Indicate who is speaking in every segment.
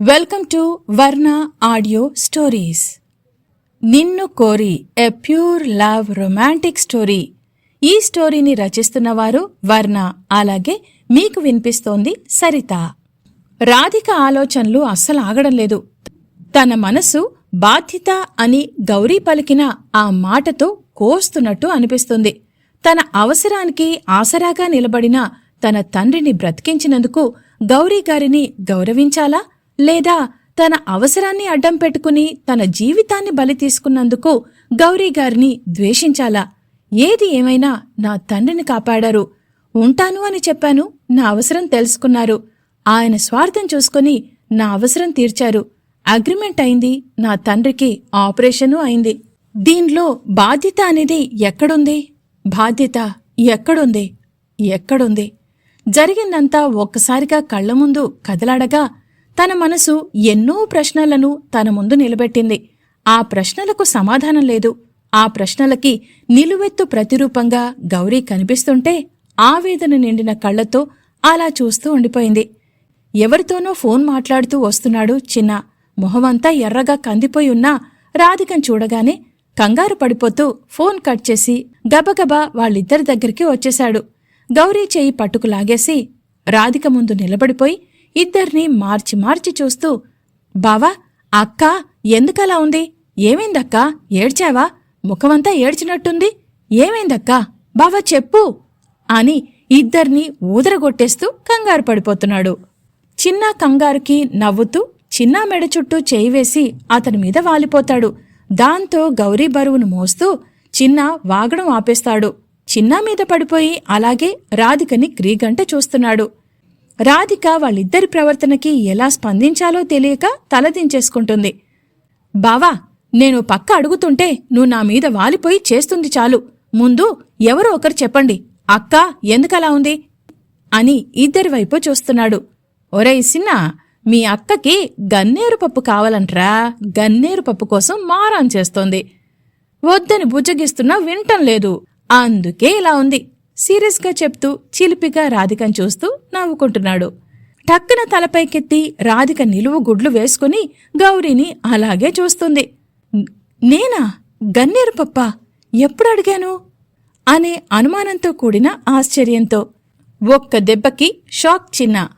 Speaker 1: Welcome to Varna audio stories నిన్ను కోరి a pure love romantic story ఈ స్టోరీని రచిస్తున్నవారు వర్ణ అలాగే మీకు వినిపిస్తోంది సరిత. రాధిక ఆలోచనలు అస్సలు ఆగడం లేదు. తన మనసు బాధ్యత అని గౌరీ పలికిన ఆ మాటతో కోస్తున్నట్టు అనిపిస్తుంది. తన అవసరానికి ఆసరాగా నిలబడిన తన తండ్రిని బ్రతికించినందుకు గౌరీ గారిని గౌరవించాలా? లేదా తన అవసరాన్ని అడ్డం పెట్టుకుని తన జీవితాన్ని బలి తీసుకున్నందుకు గౌరీ గారిని ద్వేషించాలా? ఏది ఏమైనా నా తండ్రిని కాపాడారు. ఉంటాను అని చెప్పాను నా అవసరం తెలుసుకున్నారు. ఆయన స్వార్థం చూసుకుని నా అవసరం తీర్చారు. అగ్రిమెంట్ అయింది నా తండ్రికి ఆపరేషను అయింది. దీనిలో బాధ్యత అనేది ఎక్కడుంది? బాధ్యత ఎక్కడుంది? ఎక్కడుంది? జరిగిందంతా ఒక్కసారిగా కళ్ళ ముందు కదలాడగా తన మనసు ఎన్నో ప్రశ్నలను తన ముందు నిలబెట్టింది. ఆ ప్రశ్నలకు సమాధానం లేదు. ఆ ప్రశ్నలకి నిలువెత్తు ప్రతిరూపంగా గౌరీ కనిపిస్తుంటే ఆవేదన నిండిన కళ్ళతో అలా చూస్తూ ఉండిపోయింది. ఎవరితోనో ఫోన్ మాట్లాడుతూ వస్తున్నాడు చిన్న. మొహమంతా ఎర్రగా కందిపోయి ఉన్నా రాధికం చూడగానే కంగారు పడిపోతూ ఫోన్ కట్ చేసి గబగబా వాళ్ళిద్దరి దగ్గరికి వచ్చేశాడు. గౌరీ చేయి పట్టుకు లాగేసి రాధిక ముందు నిలబడిపోయి ఇద్దర్నీ మార్చి మార్చి చూస్తూ బావా అక్క ఎందుకలా ఉంది? ఏమైందక్కా? ఏడ్చావా? ముఖమంతా ఏడ్చినట్టుంది. ఏమైందక్కా? బావా చెప్పు అని ఇద్దర్నీ ఊదరగొట్టేస్తూ కంగారు పడిపోతున్నాడు. చిన్న కంగారుకి నవ్వుతూ చిన్న మెడ చుట్టూ చేయివేసి అతని మీద వాలిపోతాడు. దాంతో గౌరీ బరువును మోస్తూ చిన్న వాగడం ఆపేస్తాడు. చిన్న మీద పడిపోయి అలాగే రాధికని క్రీగంట చూస్తున్నాడు. రాధిక వాళ్ళిద్దరి ప్రవర్తనకి ఎలా స్పందించాలో తెలియక తలదించేసుకుంటుంది. బావా నేను పక్క అడుగుతుంటే నువ్వు నా మీద వాలిపోయి చేస్తుంది చాలు. ముందు ఎవరో ఒకరు చెప్పండి. అక్క ఎందుకలా ఉంది? అని ఇద్దరి వైపు చూస్తున్నాడు. ఒరేయ్ సిన్నా మీ అక్కకి గన్నేరు పప్పు కావాలంట్రా. గన్నేరు పప్పు కోసం మారాన్ చేస్తోంది. వద్దని బుజ్జగిస్తున్నా వింటం లేదు. అందుకే ఇలా ఉంది. సీరియస్గా చెప్తూ చిలిపిగా రాధికను చూస్తూ నవ్వుకుంటున్నాడు. టక్కున తలపైకెత్తి రాధిక నిలువు గుడ్లు వేసుకుని గౌరీని అలాగే చూస్తుంది. నేనా? గన్నేరు పప్ప? ఎప్పుడు అడిగాను? అనే అనుమానంతో కూడిన ఆశ్చర్యంతో. ఒక్క దెబ్బకి షాక్ చిన్న.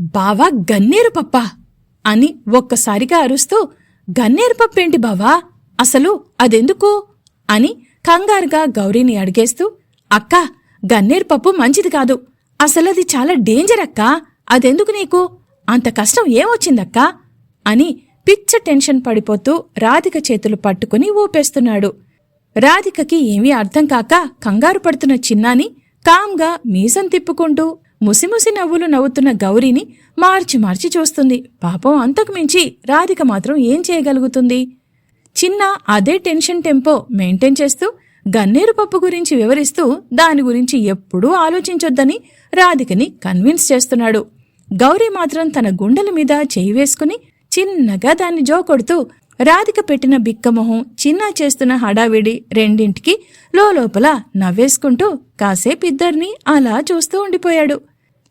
Speaker 1: బావా గన్నేరు పప్ప? అని ఒక్కసారిగా అరుస్తూ గన్నేరు పప్పేంటి బావా? అసలు అదెందుకు? అని కంగారుగా గౌరీని అడిగేస్తూ అక్కా గన్నేరు పప్పు మంచిది కాదు. అసలది చాలా డేంజర్ అక్కా. అదెందుకు నీకు? అంత కష్టం ఏమొచ్చిందక్కా? అని పిచ్చ టెన్షన్ పడిపోతూ రాధిక చేతులు పట్టుకుని ఊపేస్తున్నాడు. రాధికకి ఏమీ అర్థం కాక కంగారు పడుతున్న చిన్నాని కామ్గా మీసం తిప్పుకుంటూ ముసిముసి నవ్వులు నవ్వుతున్న గౌరీని మార్చి మార్చి చూస్తుంది. పాపం అంతకు మించి రాధిక మాత్రం ఏం చేయగలుగుతుంది? చిన్న అదే టెన్షన్ టెంపో మెయింటైన్ చేస్తూ గన్నేరు పప్పు గురించి వివరిస్తూ దాని గురించి ఎప్పుడూ ఆలోచించొద్దని రాధికని కన్విన్స్ చేస్తున్నాడు. గౌరీ మాత్రం తన గుండెల మీద చేయి వేసుకుని చిన్నగా దాన్ని జోకొడుతూ రాధిక పెట్టిన బిక్కమొహం చిన్నా చేస్తున్న హడావిడి రెండింటికి లోపల నవ్వేసుకుంటూ కాసేపు ఇద్దరిని అలా చూస్తూ ఉండిపోయాడు.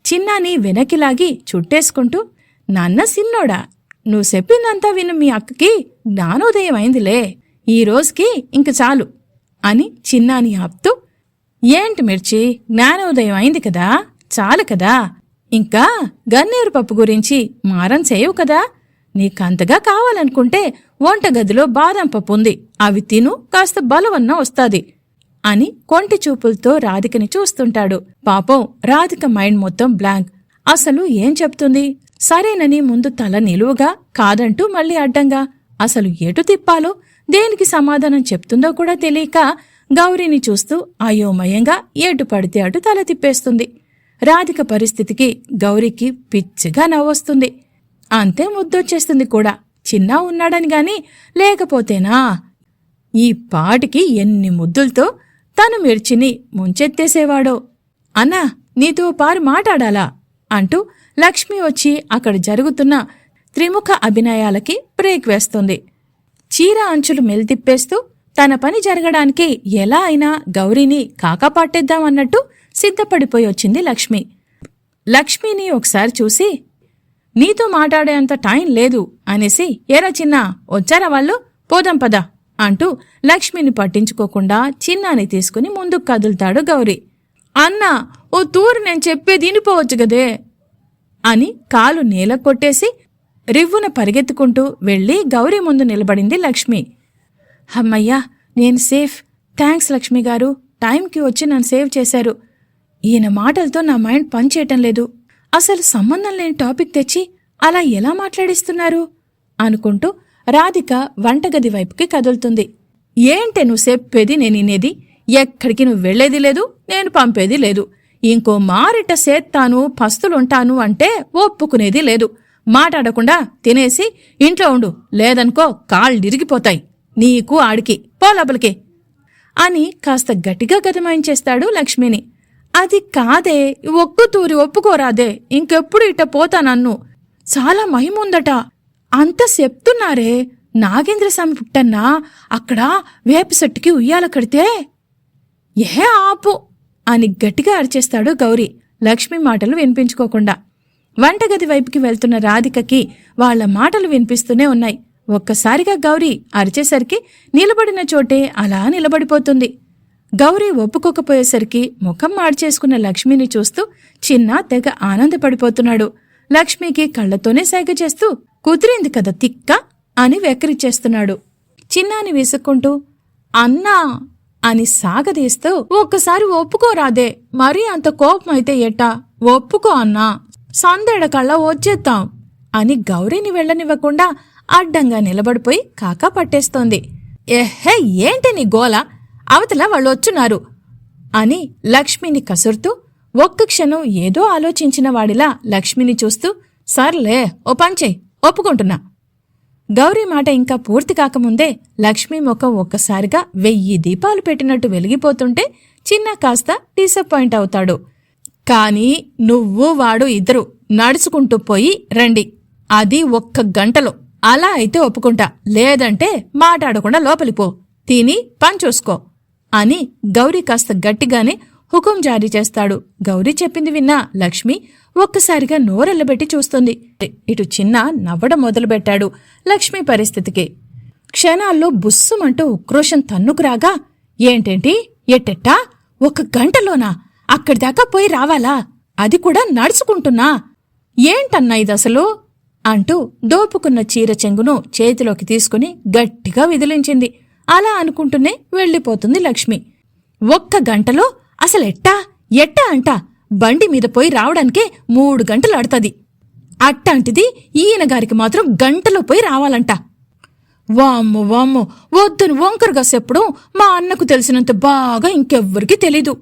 Speaker 1: చిన్నాని వెనకిలాగి చుట్టేసుకుంటూ నాన్న సిన్నోడా నువ్వు చెప్పిందంతా విను మీ అక్కకి జ్ఞానోదయం అయిందిలే ఈ రోజుకి ఇంక చాలు. అని చిన్నాని ఆపుతూ ఏంటి మిర్చి జ్ఞానోదయం అయింది కదా చాలు కదా. ఇంకా గన్నేరు పప్పు గురించి మారం చేయవు కదా. నీకంతగా కావాలనుకుంటే వంటగదిలో బాదం పప్పు ఉంది. అవి తిను కాస్త బలవన్న వస్తాది అని కొంటి చూపులతో రాధికని చూస్తుంటాడు. పాపం రాధిక మైండ్ మొత్తం బ్లాంక్. అసలు ఏం చెప్తుంది? సరేనని ముందు తల నిలువుగా కాదంటూ మళ్ళీ అడ్డంగా. అసలు ఎటు తిప్పాలో దేనికి సమాధానం చెప్తుందో కూడా తెలియక గౌరీని చూస్తూ అయోమయంగా ఏటు పడితే అటు తల తిప్పేస్తుంది. రాధిక పరిస్థితికి గౌరీకి పిచ్చిగా నవ్వొస్తుంది. అంతే ముద్దొచ్చేస్తుంది కూడా. చిన్నా ఉన్నాడని గాని లేకపోతేనా? ఈ పాటికి ఎన్ని ముద్దులతో తను మిర్చిని ముంచెత్తేసేవాడో. అన్నా నీతో పారు మాట్లాడాలా అంటూ లక్ష్మి వచ్చి అక్కడ జరుగుతున్న త్రిముఖ అభినయాలకి బ్రేక్ వేస్తుంది. చీర అంచులు మెలితిప్పేస్తూ తన పని జరగడానికి ఎలా అయినా గౌరీని కాకాపాట్టేద్దామన్నట్టు సిద్ధపడిపోయి వచ్చింది లక్ష్మి. లక్ష్మిని ఒకసారి చూసి నీతో మాట్లాడేంత టైం లేదు అనేసి ఏరా చిన్న వచ్చారా వాళ్ళు? పోదాం పద అంటూ లక్ష్మిని పట్టించుకోకుండా చిన్నాని తీసుకుని ముందుకు కదులుతాడు గౌరీ. అన్నా ఓ తూరు నేను చెప్పేది వినిపోవచ్చు గదే అని కాలు నేల కొట్టేసి రివ్వున పరిగెత్తుకుంటూ వెళ్ళి గౌరీ ముందు నిలబడింది లక్ష్మి. అమ్మయ్యా నేను సేఫ్. థ్యాంక్స్ లక్ష్మి గారు. టైంకి వచ్చి నన్ను సేవ్ చేశారు. ఈయన మాటలతో నా మైండ్ పనిచేయటం లేదు. అసలు సంబంధం లేని టాపిక్ తెచ్చి అలా ఎలా మాట్లాడిస్తున్నారు? అనుకుంటూ రాధిక వంటగది వైపుకి కదులుతుంది. ఏంటే నువ్వు చెప్పేది నేను ఎక్కడికి నువ్వు వెళ్ళేది లేదు నేను పంపేది లేదు. ఇంకో మారిట సేత్తాను పస్తులుంటాను అంటే ఒప్పుకునేది లేదు. మాట్లాడకుండా తినేసి ఇంట్లో ఉండు లేదనుకో కాళ్ళు ఇరిగిపోతాయి నీకు ఆడికి పో లోపలికి. అని కాస్త గట్టిగా గదమాయించేస్తాడు లక్ష్మిని. అది కాదే ఒక్కు తూరి ఒప్పుకోరాదే ఇంకెప్పుడు ఇట్ట పోతా నన్ను. చాలా మహిముందట. అంత చెప్తున్నారే నాగేంద్ర స్వామి పుట్టన్నా అక్కడ వేప చెట్టుకి ఉయ్యాల కడితే? ఏ ఆపు! అని గట్టిగా అరిచేస్తాడు గౌరీ లక్ష్మి మాటలు వినిపించుకోకుండా. వంటగది వైపుకి వెళ్తున్న రాధికకి వాళ్ళ మాటలు వినిపిస్తూనే ఉన్నాయి. ఒక్కసారిగా గౌరీ అరిచేసరికి నిలబడిన చోటే అలా నిలబడిపోతుంది. గౌరీ ఒప్పుకోకపోయేసరికి ముఖం మార్చేసుకున్న లక్ష్మిని చూస్తూ చిన్న తెగ ఆనందపడిపోతున్నాడు. లక్ష్మికి కళ్ళతోనే సేగ చేస్తూ కుదిరింది కదా తిక్క అని వెక్కిరిచ్చేస్తున్నాడు. చిన్నాని విసుక్కుంటూ అన్నా అని సాగదీస్తూ ఒక్కసారి ఒప్పుకోరాదే మరీ అంత కోపమైతే ఎట్టా? ఒప్పుకో అన్నా. సందేడకళ్ళ వచ్చేద్దాం అని గౌరీని వెళ్ళనివ్వకుండా అడ్డంగా నిలబడిపోయి కాకా పట్టేస్తోంది. ఎహే ఏంటి నీ గోల? అవతల వాళ్ళొచ్చున్నారు అని లక్ష్మిని కసురుతూ ఒక్క క్షణం ఏదో ఆలోచించిన వాడిలా లక్ష్మిని చూస్తూ సర్లే ఓ పంచే ఒప్పుకుంటున్నా గౌరీ మాట ఇంకా పూర్తి కాకముందే లక్ష్మి ముఖం ఒక్కసారిగా వెయ్యి దీపాలు పెట్టినట్టు వెలిగిపోతుంటే చిన్న కాస్త డిసప్పాయింట్ అవుతాడు. కాని నువ్వు వాడు ఇద్దరు. నడుచుకుంటూ పోయి రండి. అది ఒక్క గంటలో. అలా అయితే ఒప్పుకుంటా. లేదంటే మాట్లాడకుండా లోపలిపో తిని పని చూసుకో. అని గౌరీ కాస్త గట్టిగానే హుకుం జారీ చేస్తాడు. గౌరీ చెప్పింది విన్నా లక్ష్మి ఒక్కసారిగా నోరెల్లబెట్టి చూస్తుంది. ఇటు చిన్న నవ్వడం మొదలుపెట్టాడు లక్ష్మి పరిస్థితికి. క్షణాల్లో బుస్సుమంటూ ఉక్రోషం తన్నుకురాగా ఏంటేంటి? ఎట్టెట్టా? ఒక గంటలోనా? అక్కడిదాకా పోయి రావాలా? అది కూడా నడుచుకుంటున్నా. ఏంటన్నా ఇదసలు? అంటూ దోపుకున్న చీర చెంగును చేతిలోకి తీసుకుని గట్టిగా విదిలించింది. అలా అనుకుంటూనే వెళ్ళిపోతుంది లక్ష్మి. ఒక్క గంటలో అసలెట్టా ఎట్టా? అంట? బండి మీద పోయి రావడానికే మూడు గంటలు అడతది అట్టాంటిది ఈయనగారికి మాత్రం గంటలో పోయి రావాలంట. వామ్ము వామ్ము వద్దును వంకరగా చెప్పడం మా అన్నకు తెలిసినంత బాగా ఇంకెవ్వరికీ తెలీదు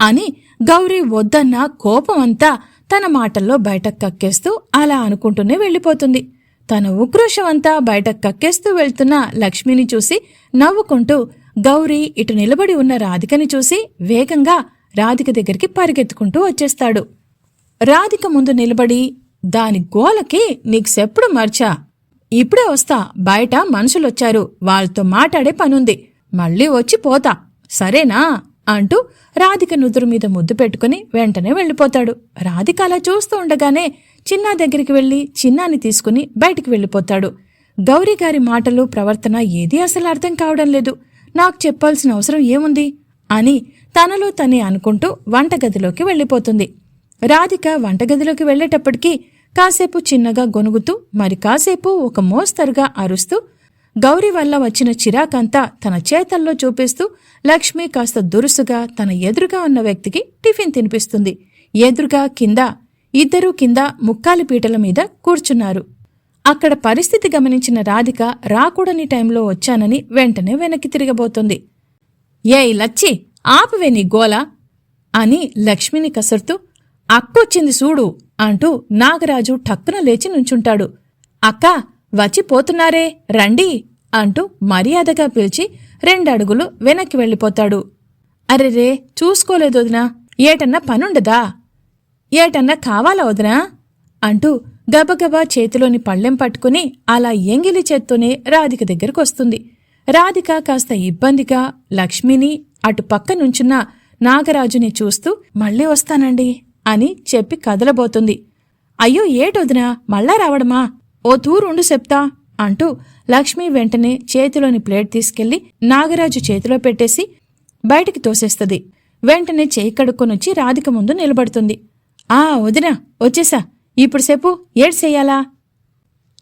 Speaker 1: అని గౌరీ వద్దన్న కోపం అంతా తన మాటల్లో బయటకు కక్కేస్తూ అలా అనుకుంటూనే వెళ్ళిపోతుంది. తన ఉక్రోషమంతా బయటకు కక్కేస్తూ వెళ్తున్న లక్ష్మిని చూసి నవ్వుకుంటూ గౌరీ ఇటు నిలబడి ఉన్న రాధికని చూసి వేగంగా రాధిక దగ్గరికి పరిగెత్తుకుంటూ వచ్చేస్తాడు. రాధిక ముందు నిలబడి దాని గోలకి నీకు మర్చా? ఇప్పుడే వస్తా. బయట మనుషులొచ్చారు. వాళ్ళతో మాట్లాడే పనుంది. మళ్ళీ వచ్చి పోతా. సరేనా? అంటూ రాధిక నుదురు మీద ముద్దు పెట్టుకుని వెంటనే వెళ్ళిపోతాడు. రాధిక అలా చూస్తూ ఉండగానే చిన్నా దగ్గరికి వెళ్ళి చిన్నాని తీసుకుని బయటికి వెళ్ళిపోతాడు. గౌరీ గారి మాటలు ప్రవర్తన ఏదీ అసలు అర్థం కావడం లేదు. నాకు చెప్పాల్సిన అవసరం ఏముంది? అని తనలో తనే అనుకుంటూ వంటగదిలోకి వెళ్ళిపోతుంది. రాధిక వంటగదిలోకి వెళ్ళేటప్పటికీ కాసేపు చిన్నగా గొనుగుతూ మరి కాసేపు ఒక మోస్తరుగా అరుస్తూ గౌరీ వల్ల వచ్చిన చిరాకంతా తన చేతల్లో చూపిస్తూ లక్ష్మి కాస్త దురుసుగా తన ఎదురుగా ఉన్న వ్యక్తికి టిఫిన్ తినిపిస్తుంది. ఎదురుగా కింద ఇద్దరూ కింద ముక్కాలి పీటల మీద కూర్చున్నారు. అక్కడ పరిస్థితి గమనించిన రాధిక రాకూడని టైంలో వచ్చానని వెంటనే వెనక్కి తిరగబోతుంది ఏయ్ లచ్చి ఆపువే నీ గోల అని లక్ష్మిని కసరుతూ అక్కొచ్చింది చూడు అంటూ నాగరాజు టక్కున లేచి నుంచుంటాడు. అక్కా వచ్చి పోతున్నారే రండి అంటూ మర్యాదగా పిలిచి రెండడుగులు వెనక్కి వెళ్ళిపోతాడు. అరెరే చూసుకోలేదు వదినా ఏటన్నా పనుండదా? ఏటన్నా కావాలా వదినా? అంటూ గబగబా చేతిలోని పళ్ళెం పట్టుకుని అలా ఎంగిలి చేత్తోనే రాధిక దగ్గరకొస్తుంది రాధిక కాస్త ఇబ్బందిగా లక్ష్మిని అటు పక్క నుంచున్న నాగరాజుని చూస్తూ మళ్ళీ వస్తానండి అని చెప్పి కదలబోతుంది. అయ్యో ఏటొదినా? మళ్ళా రావడమా? ఓ తూరుండు చెప్తా అంటూ లక్ష్మి వెంటనే చేతిలోని ప్లేట్ తీసుకెళ్ళి నాగరాజు చేతిలో పెట్టేసి బయటికి తోసేస్తుంది. వెంటనే చేయి కడుక్కొనొచ్చి రాధిక ముందు నిలబడుతుంది. ఆ వదినా వచ్చేసా. ఇప్పుడు చెప్పు ఏడ్ చెయ్యాలా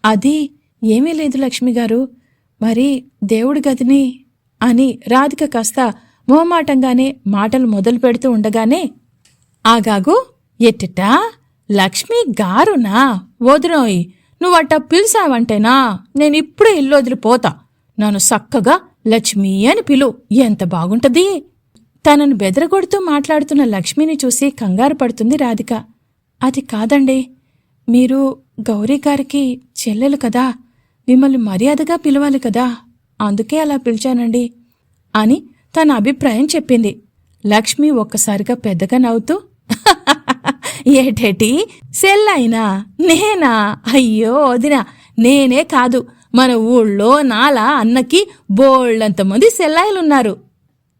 Speaker 1: అది ఏమీ లేదు లక్ష్మిగారు మరి దేవుడి గదిని అని రాధిక కాస్త మొహమాటంగానే మాటలు మొదలు పెడుతూ ఉండగానే ఆగాగు ఎట్టిటా లక్ష్మి గారునా? వదినోయ్ నువ్వు అట్టా పిలిచావంటేనా? నేనిప్పుడే ఇల్లు వదిలిపోతా. నన్ను సక్కగా లక్ష్మి అని పిలు. ఎంత బాగుంటది? తనను బెదరగొడుతూ మాట్లాడుతున్న లక్ష్మిని చూసి కంగారు పడుతుంది రాధిక. అది కాదండి. మీరు గౌరీ గారికి చెల్లెలు కదా. మిమ్మల్ని మర్యాదగా పిలవాలి కదా. అందుకే అలా పిలిచానండి అని తన అభిప్రాయం చెప్పింది. లక్ష్మి ఒక్కసారిగా పెద్దగా నవ్వుతూ ఏటేటి? సెల్లైనా? నేనా? అయ్యో వదినా నేనే కాదు. మన ఊళ్ళో నాలా అన్నకి బోళ్ళంతమంది సెల్లాయిలున్నారు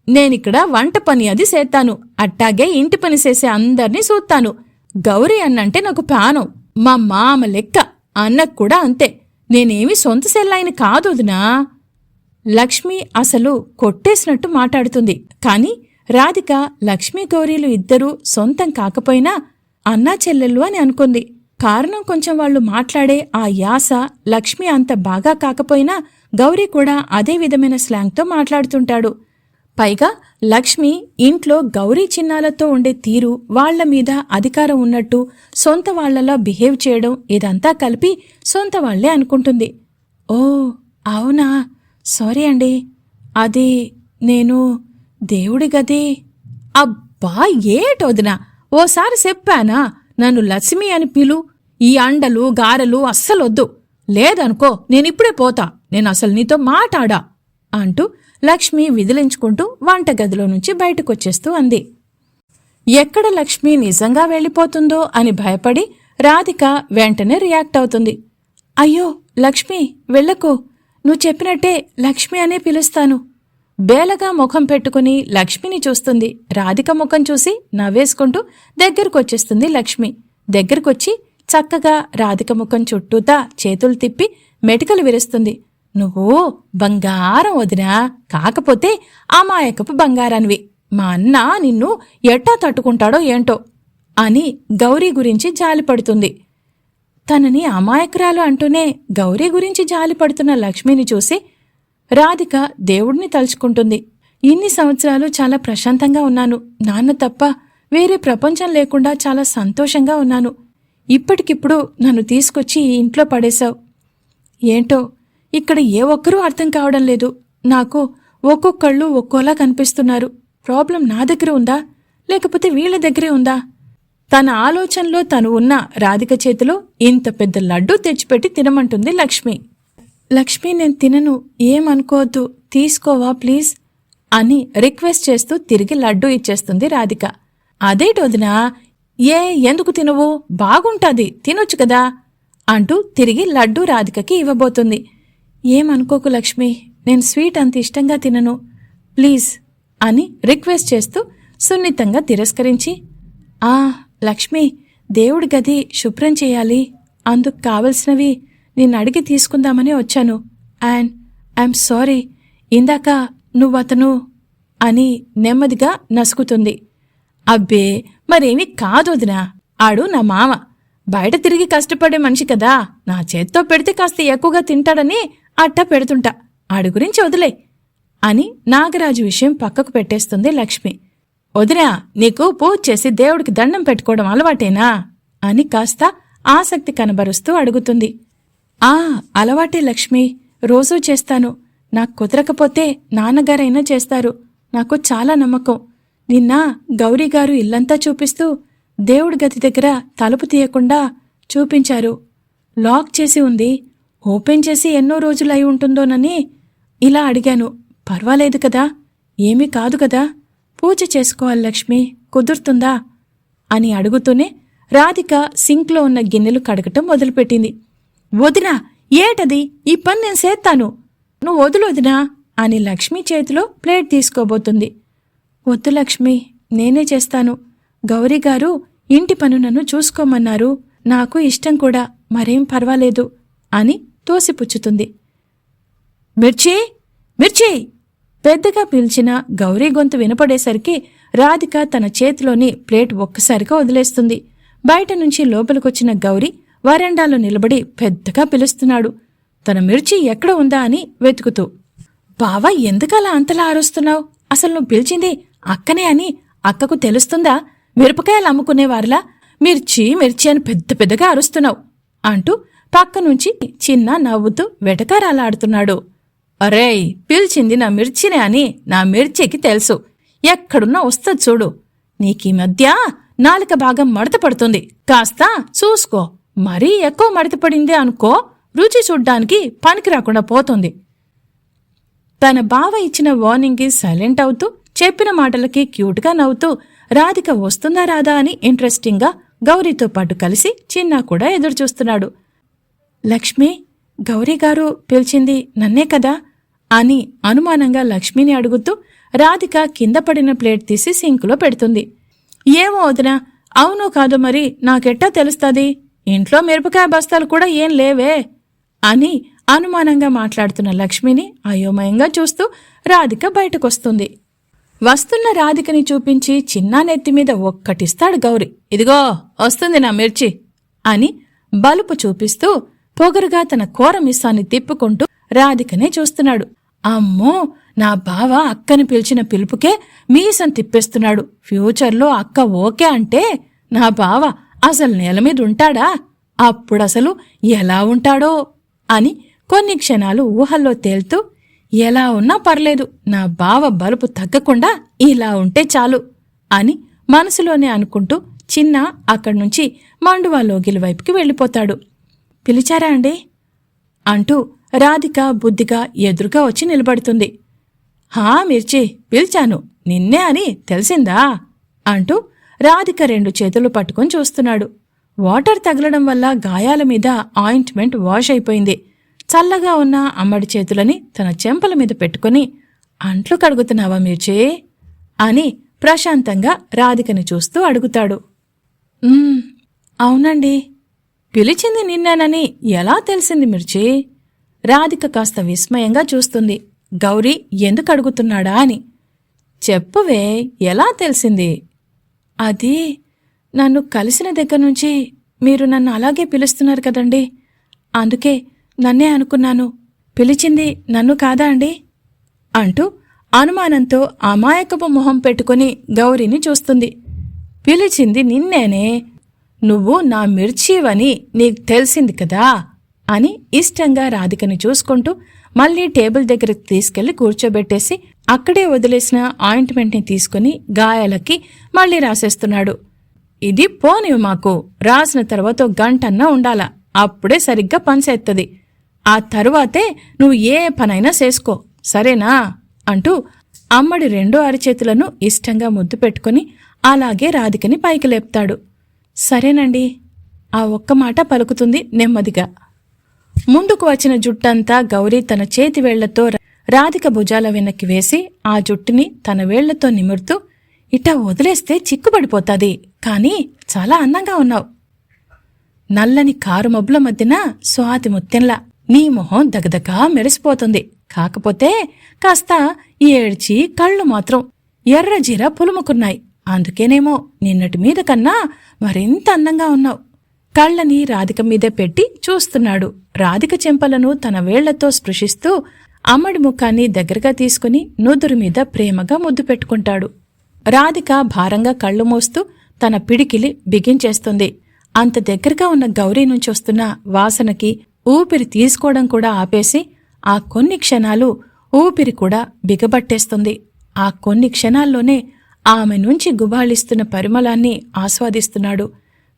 Speaker 1: నేనిక్కడ వంట పని అది చేస్తాను అట్టాగే ఇంటి పని చేసే అందర్నీ చూస్తాను గౌరీ అన్నంటే నాకు ప్రాణం. మా మామ లెక్క అన్నకు కూడా అంతే. నేనేమి సొంత సెల్లాయిని కాదు వదినా. లక్ష్మి అసలు కొట్టేసినట్టు మాట్లాడుతుంది. కాని రాధిక లక్ష్మీ గౌరీలు ఇద్దరూ సొంతం కాకపోయినా అన్నా చెల్లెళ్ళు అని అనుకుంది. కారణం కొంచెం వాళ్ళు మాట్లాడే ఆ యాస లక్ష్మి అంత బాగా కాకపోయినా గౌరీ కూడా అదే విధమైన స్లాంగ్తో మాట్లాడుతుంటాడు. పైగా లక్ష్మి ఇంట్లో గౌరీ చిన్నాలతో ఉండే తీరు వాళ్ళ మీద అధికారం ఉన్నట్టు సొంత వాళ్ళలా బిహేవ్ చేయడం ఇదంతా కలిపి సొంత వాళ్ళే అనుకుంటుంది. ఓ అవునా? సారీ అండి. అది నేను దేవుడి గది? అబ్బా ఏటోదినా ఓసారి చెప్పానా? నన్ను లక్ష్మి అని పిలు. ఈ అండలు గారెలు అస్సలొద్దు. లేదనుకో నేనిప్పుడే పోతా. నేను అసలు నీతో మాటాడా? అంటూ లక్ష్మి విదిలించుకుంటూ వంటగదిలో నుంచి బయటకొచ్చేస్తూ అంది. ఎక్కడ లక్ష్మి నిజంగా వెళ్ళిపోతుందో అని భయపడి రాధిక వెంటనే రియాక్ట్ అవుతుంది. అయ్యో లక్ష్మి వెళ్ళకు. నువ్వు చెప్పినట్టే లక్ష్మి అనే పిలుస్తాను. బేలగా ముఖం పెట్టుకుని లక్ష్మిని చూస్తుంది. రాధిక ముఖం చూసి నవ్వేసుకుంటూ దగ్గరకొచ్చేస్తుంది లక్ష్మి. దగ్గరకొచ్చి చక్కగా రాధిక ముఖం చుట్టూతా చేతులు తిప్పి మెటికలు విరుస్తుంది. నువ్వు బంగారం వదినా కాకపోతే అమాయకపు బంగారానివి. మా అన్న నిన్ను ఎట్టా తట్టుకుంటాడో ఏంటో అని గౌరీ గురించి జాలిపడుతుంది. తనని అమాయకురాలు అంటూనే గౌరీ గురించి జాలిపడుతున్న లక్ష్మిని చూసి రాధిక దేవుడిని తలుచుకుంటుంది. ఇన్ని సంవత్సరాలు చాలా ప్రశాంతంగా ఉన్నాను. నాన్న తప్ప వేరే ప్రపంచం లేకుండా చాలా సంతోషంగా ఉన్నాను. ఇప్పటికిప్పుడు నన్ను తీసుకొచ్చి ఈ ఇంట్లో పడేశావు. ఏంటో ఇక్కడ ఏ ఒక్కరూ అర్థం కావడం లేదు. నాకు ఒక్కొక్కళ్ళు ఒక్కోలా కనిపిస్తున్నారు. ప్రాబ్లం నా దగ్గర ఉందా? లేకపోతే వీళ్ళ దగ్గరే ఉందా? తన ఆలోచనలో తను ఉన్న రాధిక చేతిలో ఇంత పెద్ద లడ్డూ తెచ్చిపెట్టి తినమంటుంది లక్ష్మి. లక్ష్మి నేను తినను ఏమనుకోవద్దు తీసుకోవా ప్లీజ్ అని రిక్వెస్ట్ చేస్తూ తిరిగి లడ్డూ ఇచ్చేస్తుంది రాధిక. అదేటోదినా ఏ ఎందుకు తినవు? బాగుంటుంది తినొచ్చు కదా అంటూ తిరిగి లడ్డూ రాధికకి ఇవ్వబోతుంది. ఏమనుకోకు లక్ష్మి నేను స్వీట్ అంత ఇష్టంగా తినను ప్లీజ్ అని రిక్వెస్ట్ చేస్తూ సున్నితంగా తిరస్కరించి ఆ లక్ష్మి దేవుడి గది శుభ్రం చేయాలి అందుకు కావలసినవి నేను అడిగి తీసుకుందామని వచ్చాను. అండ్ ఐఎమ్ సారీ ఇందాక అతను అని నెమ్మదిగా నసుకుతుంది. అబ్బే మరేమీ వదినా. ఆడు నా మామ. బయట తిరిగి కష్టపడే మనిషి కదా. నా చేత్తో పెడితే కాస్త ఎక్కువగా తింటాడని అట్టా పెడుతుంటా. ఆడి గురించి వదిలే అని నాగరాజు విషయం పక్కకు పెట్టేస్తుంది లక్ష్మి. వదినా నీకు పూజ చేసి దేవుడికి దండం పెట్టుకోవడం అలవాటేనా? అని కాస్త ఆసక్తి కనబరుస్తూ అడుగుతుంది. ఆ అలవాటే లక్ష్మి. రోజూ చేస్తాను. నాకు కుదరకపోతే నాన్నగారైనా చేస్తారు. నాకు చాలా నమ్మకం. నిన్న గౌరీగారు ఇల్లంతా చూపిస్తూ దేవుడి గది దగ్గర తలుపు తీయకుండా చూపించారు. లాక్ చేసి ఉంది. ఓపెన్ చేసి ఎన్నో రోజులై ఉంటుందోనని ఇలా అడిగాను. పర్వాలేదు కదా. ఏమీ కాదు కదా. పూజ చేసుకోవాలి లక్ష్మి. కుదురుతుందా? అని అడుగుతూనే రాధిక సింక్లో ఉన్న గిన్నెలు కడగటం మొదలుపెట్టింది. వదినా ఏటది? ఈ పని నేను చేస్తాను. నువ్వు వదులు వదినా అని లక్ష్మి చేతిలో ప్లేట్ తీసుకోబోతుంది. వద్దు లక్ష్మి నేనే చేస్తాను. గౌరీ గారు ఇంటి పను నన్ను చూసుకోమన్నారు. నాకు ఇష్టం కూడా మరేం పర్వాలేదు అని తోసిపుచ్చుతుంది. మిర్చి మిర్చి! పెద్దగా పిలిచిన గౌరీ గొంతు వినపడేసరికి రాధిక తన చేతిలోని ప్లేట్ ఒక్కసారిగా వదిలేస్తుంది. బయట నుంచి లోపలికొచ్చిన గౌరీ వరండాలో నిలబడి పెద్దగా పిలుస్తున్నాడు. తన మిర్చి ఎక్కడ ఉందా అని వెతుకుతూ బావా ఎందుకలా అంతలా అరుస్తున్నావు అసలు నువ్వు పిలిచింది అక్కనే అని అక్కకు తెలుస్తుందా? మిరపకాయలు అమ్ముకునేవారిలా మిర్చి మిర్చి అని పెద్ద పెద్దగా అరుస్తున్నావు అంటూ పక్క నుంచి చిన్న నవ్వుతూ వెటకారాలాడుతున్నాడు అరేయ్ పిలిచింది నా మిర్చినే అని నా మిర్చికి తెలుసు. ఎక్కడున్నా వస్తుంది చూడు. నీకీ మధ్య నాలుక భాగం మడత పడుతుంది. కాస్త చూసుకో. మరీ ఎక్కువ మడతపడిందే అనుకో రుచి చూడ్డానికి పనికి రాకుండా పోతుంది. తన బావ ఇచ్చిన వార్నింగ్కి సైలెంట్ అవుతూ చెప్పిన మాటలకి క్యూట్గా నవ్వుతూ రాధిక వస్తుందా రాదా అని ఇంట్రెస్టింగ్గా గౌరీతో పాటు కలిసి చిన్నా కూడా ఎదురుచూస్తున్నాడు లక్ష్మి గౌరీ గారు పిలిచింది నన్నే కదా అని అనుమానంగా లక్ష్మిని అడుగుతూ రాధిక కింద పడిన ప్లేట్ తీసి సింకులో పెడుతుంది. ఏమో వదినా అవునో కాదో మరి నాకెట్టా తెలుస్తుంది? ఇంట్లో మిరపకాయ బస్తాలు కూడా ఏం లేవే అని అనుమానంగా మాట్లాడుతున్న లక్ష్మిని అయోమయంగా చూస్తూ రాధిక బయటకొస్తుంది. వస్తున్న రాధికని చూపించి చిన్నా నెత్తి మీద ఒక్కటిస్తాడు గౌరి. ఇదిగో వస్తుంది నా మిర్చి అని బలుపు చూపిస్తూ పొగరుగా తన కోర మిస్సాన్ని తిప్పుకుంటూ రాధికనే చూస్తున్నాడు. అమ్మో నా బావ అక్కని పిలిచిన పిలుపుకే మీసం తిప్పేస్తున్నాడు. ఫ్యూచర్లో అక్క ఓకే అంటే నా బావ అసలు నేల మీద ఉంటాడా? అప్పుడసలు ఎలా ఉంటాడో? అని కొన్ని క్షణాలు ఊహల్లో తేల్తూ ఎలా ఉన్నా పర్లేదు నా బావ బలుపు తగ్గకుండా ఇలా ఉంటే చాలు అని మనసులోనే అనుకుంటూ చిన్న అక్కడి నుంచి మండువా లోగిలి వైపుకి వెళ్ళిపోతాడు. పిలిచారా అండి? అంటూ రాధిక బుద్ధిగా ఎదురుగా వచ్చి నిలబడుతుంది. హా మిర్చి పిలిచాను. నిన్నే అని తెలిసిందా? అంటూ రాధిక రెండు చేతులు పట్టుకొని చూస్తున్నాడు. వాటర్ తగలడం వల్ల గాయాల మీద ఆయింట్మెంట్ వాష్ అయిపోయింది. చల్లగా ఉన్న అమ్మడి చేతులని తన చెంపల మీద పెట్టుకుని అంట్లు కడుగుతున్నావా మీర్చే? అని ప్రశాంతంగా రాధికని చూస్తూ అడుగుతాడు. అవునండి. పిలిచింది నిన్నానని ఎలా తెలిసింది మిర్చి? రాధిక కాస్త విస్మయంగా చూస్తుంది. గౌరీ ఎందుకు అడుగుతున్నాడా? అని. చెప్పువే ఎలా తెలిసింది? అది నన్ను కలిసిన దగ్గర నుంచి మీరు నన్ను అలాగే పిలుస్తున్నారు కదండి. అందుకే నన్నే అనుకున్నాను. పిలిచింది నన్ను కాదా అండి? అంటూ అనుమానంతో అమాయకపు మొహం పెట్టుకుని గౌరీని చూస్తుంది. పిలిచింది నిన్నేనే. నువ్వు నా మిర్చీవని నీకు తెలిసింది కదా అని ఇష్టంగా రాధికని చూసుకుంటూ మళ్ళీ టేబుల్ దగ్గరికి తీసుకెళ్ళి కూర్చోబెట్టేసి అక్కడే వదిలేసిన ఆయింట్మెంట్ని తీసుకుని గాయాలకి మళ్ళీ రాసేస్తున్నాడు. ఇది పోనివి మాకు. రాసిన తర్వాత గంటన్నా ఉండాలా. అప్పుడే సరిగ్గా పనిచేస్తుంది ఆ తరువాతే నువ్వు ఏ పనైనా చేసుకో. సరేనా? అంటూ అమ్మడి రెండో అరిచేతులను ఇష్టంగా ముద్దు పెట్టుకుని అలాగే రాధికని పైకి లేపుతాడు. సరేనండి. ఆ ఒక్క మాట పలుకుతుంది నెమ్మదిగా. ముందుకు వచ్చిన జుట్టంతా గౌరీ తన చేతి వేళ్ళతో రాధిక భుజాల వెనక్కి వేసి ఆ జుట్టుని తన వేళ్ళతో నిమురుతూ ఇట్టా వదిలేస్తే చిక్కుపడిపోతాది కానీ చాలా అందంగా ఉన్నావు. నల్లని కారు మబ్బుల మధ్యన స్వాతి ముత్యంలా నీ మొహం దగదగా మెరిసిపోతుంది. కాకపోతే కాస్త ఏడ్చి కళ్ళు మాత్రం ఎర్రజీర పులుముకున్నాయి. అందుకేనేమో నిన్నటి మీద కన్నా మరింత అందంగా ఉన్నావు. కళ్ళని రాధిక మీదే పెట్టి చూస్తున్నాడు. రాధిక చెంపలను తన వేళ్ళతో స్పృశిస్తూ అమ్మడి ముఖాన్ని దగ్గరగా తీసుకుని నుదురు మీద ప్రేమగా ముద్దు పెట్టుకుంటాడు. రాధిక భారంగా కళ్ళు మోస్తూ తన పిడికిలి బిగించేస్తుంది అంత దగ్గరగా ఉన్న గౌరీ నుంచి వస్తున్న వాసనకి ఊపిరి తీసుకోవడం కూడా ఆపేసి ఆ కొన్ని క్షణాలు ఊపిరి కూడా బిగబట్టేస్తుంది. ఆ కొన్ని క్షణాల్లోనే ఆమె నుంచి గుబాళిస్తున్న పరిమళాన్ని ఆస్వాదిస్తున్నాడు.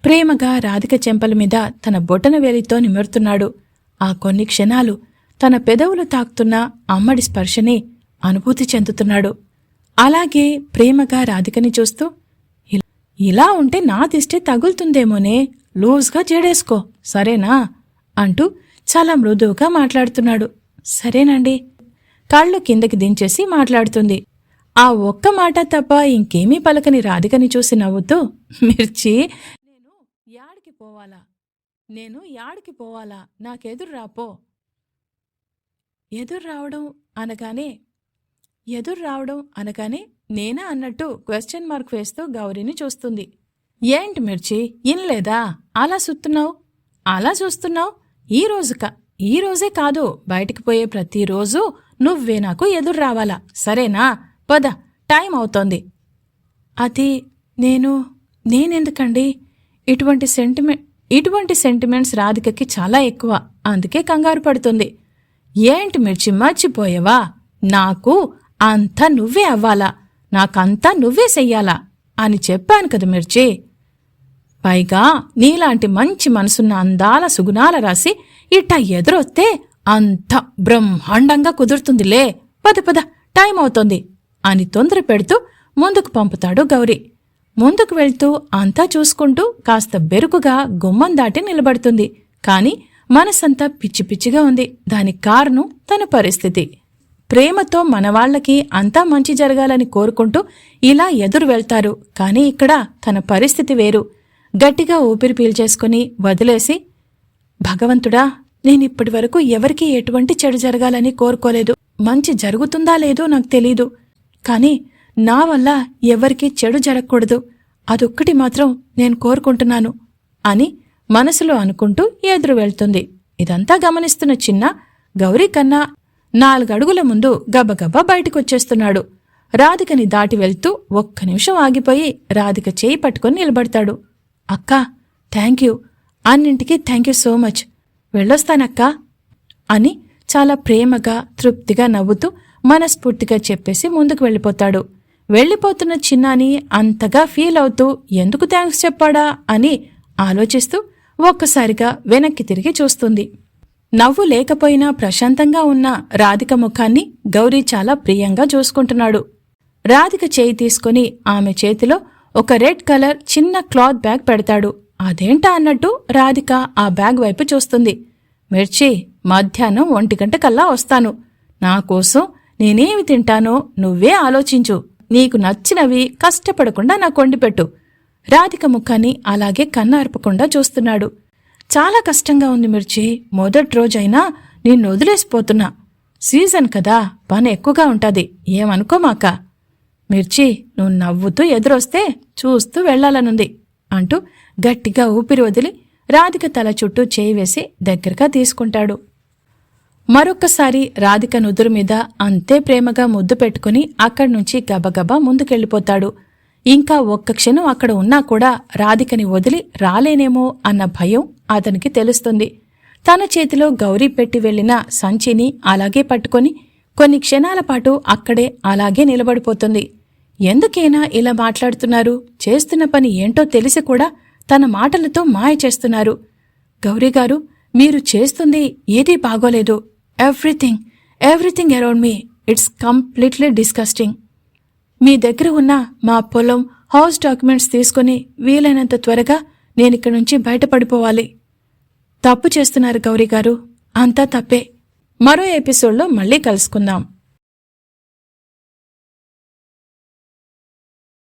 Speaker 1: ప్రేమగా రాధిక చెంపల మీద తన బొటన వేలితో నిమురుతున్నాడు. ఆ కొన్ని క్షణాలు తన పెదవులు తాకుతున్న అమ్మడి స్పర్శని అనుభూతి చెందుతున్నాడు. అలాగే ప్రేమగా రాధికని చూస్తూ ఇలా ఉంటే నా దిష్టి తగులుతుందేమోనే లూజ్గా జడేసుకో సరేనా? అంటూ చాలా మృదువుగా మాట్లాడుతున్నాడు. సరేనండి. కాళ్ళు కిందకి దించేసి మాట్లాడుతుంది. ఆ ఒక్క మాట తప్ప ఇంకేమీ పలకని రాధికని చూసి నవ్వుతూ మిర్చి నేను యాడికి పోవాలా? నేను యాడికి పోవాలా? నాకెదురు రాపో ఎదురు రావడం అనగానే ఎదురు రావడం అనగానే నేనా అన్నట్టు క్వశ్చన్ మార్క్ వేస్తూ గౌరీని చూస్తుంది. ఏంటి మిర్చి? ఇన్లేదా? అలా చూస్తున్నావు? అలా చూస్తున్నావు? ఈ రోజుక ఈ రోజే కాదు బయటికి పోయే ప్రతిరోజు నువ్వే నాకు ఎదురు రావాలా? సరేనా? పద టైం అవుతోంది. అది నేను నేనెందుకండి? ఇటువంటి సెంటిమెంట్ ఇటువంటి సెంటిమెంట్స్ రాధికకి చాలా ఎక్కువ అందుకే కంగారు పడుతుంది. ఏంటి మిర్చి మర్చిపోయావా? నాకు అంతా నువ్వే అవ్వాలా. నాకంతా నువ్వే చెయ్యాలా అని చెప్పాను కదా మిర్చి. పైగా నీలాంటి మంచి మనసున్న అందాల సుగుణాల రాసి ఇట్ట ఎదురొస్తే అంత బ్రహ్మాండంగా కుదురుతుందిలే. పద పద టైం అవుతోంది అని తొందర పెడుతూ ముందుకు పంపుతాడు గౌరీ. ముందుకు వెళ్తూ అంతా చూసుకుంటూ కాస్త బెరుకుగా గుమ్మం దాటి నిలబడుతుంది. కాని మనసంతా పిచ్చి పిచ్చిగా ఉంది. దానికి కారణం తన పరిస్థితి. ప్రేమతో మనవాళ్ళకి అంతా మంచి జరగాలని కోరుకుంటూ ఇలా ఎదురు వెళ్తారు. కానీ ఇక్కడ తన పరిస్థితి వేరు. గట్టిగా ఊపిరి పీల్చేసుకుని వదిలేసి భగవంతుడా నేనిప్పటి వరకు ఎవరికీ ఎటువంటి చెడు జరగాలని కోరుకోలేదు. మంచి జరుగుతుందా లేదో నాకు తెలీదు. కానీ నా వల్ల ఎవరికీ చెడు జరగకూడదు. అదొక్కటి మాత్రం నేను కోరుకుంటున్నాను అని మనసులో అనుకుంటూ ఎదురు వెళ్తుంది. ఇదంతా గమనిస్తున్న చిన్న గౌరీ కన్నా నాలుగడుగుల ముందు గబగబా బయటకొచ్చేస్తున్నాడు. రాధికని దాటి వెళ్తూ ఒక్క నిమిషం ఆగిపోయి రాధిక చేయి పట్టుకొని నిలబడతాడు. అక్కా థ్యాంక్ యూ అన్నింటికీ థ్యాంక్ యూ సో మచ్ వెళ్ళొస్తానక్కా అని చాలా ప్రేమగా తృప్తిగా నవ్వుతూ మనస్ఫూర్తిగా చెప్పేసి ముందుకు వెళ్ళిపోతాడు. వెళ్ళిపోతున్న చిన్నాని అంతగా ఫీల్ అవుతూ ఎందుకు థ్యాంక్స్ చెప్పాడా? అని ఆలోచిస్తూ ఒక్కసారిగా వెనక్కి తిరిగి చూస్తుంది. నవ్వు లేకపోయినా ప్రశాంతంగా ఉన్న రాధిక ముఖాన్ని గౌరీ చాలా ప్రియంగా చూసుకుంటున్నాడు. రాధిక చేయి తీసుకుని ఆమె చేతిలో ఒక రెడ్ కలర్ చిన్న క్లాత్ బ్యాగ్ పెడతాడు. అదేంటా అన్నట్టు రాధిక ఆ బ్యాగ్ వైపు చూస్తుంది. మిర్చి మధ్యాహ్నం ఒంటి గంట కల్లా వస్తాను. నా కోసం నేనేమి తింటానో నువ్వే ఆలోచించు. నీకు నచ్చినవి కష్టపడకుండా నాకు వండిపెట్టు. రాధిక ముఖాన్ని అలాగే కన్నార్పకుండా చూస్తున్నాడు. చాలా కష్టంగా ఉంది మిర్చి. మొదటి రోజైనా నిన్ను వదిలేసిపోతున్నా. సీజన్ కదా పని ఎక్కువగా ఉంటుంది. ఏమనుకోమాక? మిర్చి నువ్వు నవ్వుతూ ఎదురొస్తే చూస్తూ వెళ్ళాలనుంది అంటూ గట్టిగా ఊపిరి వదిలి రాధిక తల చుట్టూ చేయి వేసి దగ్గరగా తీసుకుంటాడు. మరొక్కసారి రాధిక నుదురు మీద అంతే ప్రేమగా ముద్దు పెట్టుకుని అక్కడి నుంచి గబగబా ముందుకెళ్ళిపోతాడు. ఇంకా ఒక్క క్షణం అక్కడ ఉన్నా కూడా రాధికని వదిలి రాలేనేమో అన్న భయం అతనికి తెలుస్తుంది. తన చేతిలో గౌరీ పెట్టి వెళ్ళిన సంచిని అలాగే పట్టుకొని కొన్ని క్షణాల పాటు అక్కడే అలాగే నిలబడిపోతుంది. ఎందుకైనా ఇలా మాట్లాడుతున్నారు? చేస్తున్న పని ఏంటో తెలిసి కూడా తన మాటలతో మాయ చేస్తున్నారు. గౌరీగారు మీరు చేస్తుంది ఏదీ బాగోలేదు. Everything everything around me it's completely disgusting. మీ దగ్గర ఉన్న మా పొలం హౌస్ డాక్యుమెంట్స్ తీసుకుని వీలైనంత త్వరగా నేనిక్కడి నుంచి బయటపడిపోవాలి. తప్పు చేస్తున్నారు గౌరీ గారు అంతా తప్పే. మరో ఎపిసోడ్లో మళ్ళీ కలుసుకుందాం.